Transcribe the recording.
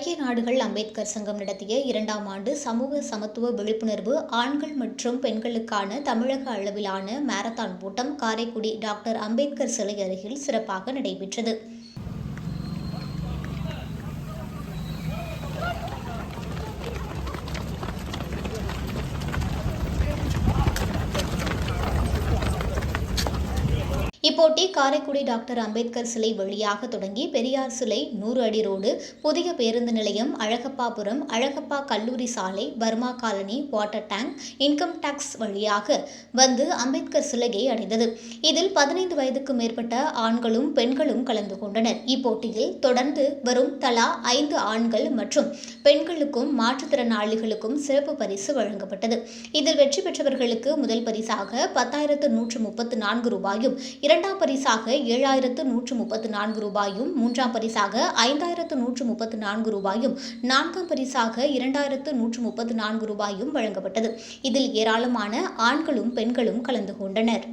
ஐக்கிய நாடுகள் அம்பேத்கர் சங்கம் நடத்திய இரண்டாம் ஆண்டு சமூக சமத்துவ விழிப்புணர்வு ஆண்கள் மற்றும் பெண்களுக்கான தமிழக அளவிலான மாரத்தான் ஓட்டம் காரைக்குடி டாக்டர் அம்பேத்கர் சிலை அருகில் சிறப்பாக நடைபெற்றது. இப்போட்டி காரைக்குடி டாக்டர் அம்பேத்கர் சிலை வழியாக தொடங்கி பெரியார் சிலை நூறு அடி ரோடு புதிய பேருந்து நிலையம் அழகப்பாபுரம் அழகப்பா கல்லூரி சாலை Burma colony water tank income tax வழியாக வந்து அம்பேத்கர் சிலையை அடைந்தது. இதில் பதினைந்து வயதுக்கு மேற்பட்ட ஆண்களும் பெண்களும் கலந்து கொண்டனர். இப்போட்டியில் தொடர்ந்து வரும் தலா ஐந்து ஆண்கள் மற்றும் பெண்களுக்கும் மாற்றுத்திறனாளிகளுக்கும் சிறப்பு பரிசு வழங்கப்பட்டது. இதில் வெற்றி பெற்றவர்களுக்கு முதல் பரிசாக பத்தாயிரத்து நூற்று முப்பத்து நான்கு ரூபாயும் இரண்டாம் பரிசாக ஏழாயிரத்து நூற்று முப்பத்து நான்கு ரூபாயும் மூன்றாம் பரிசாக ஐந்தாயிரத்து நூற்று முப்பத்து நான்கு ரூபாயும் நான்காம் பரிசாக இரண்டாயிரத்து நூற்று முப்பத்து நான்கு ரூபாயும் வழங்கப்பட்டது. இதில் ஏராளமான ஆண்களும் பெண்களும் கலந்து கொண்டனர்.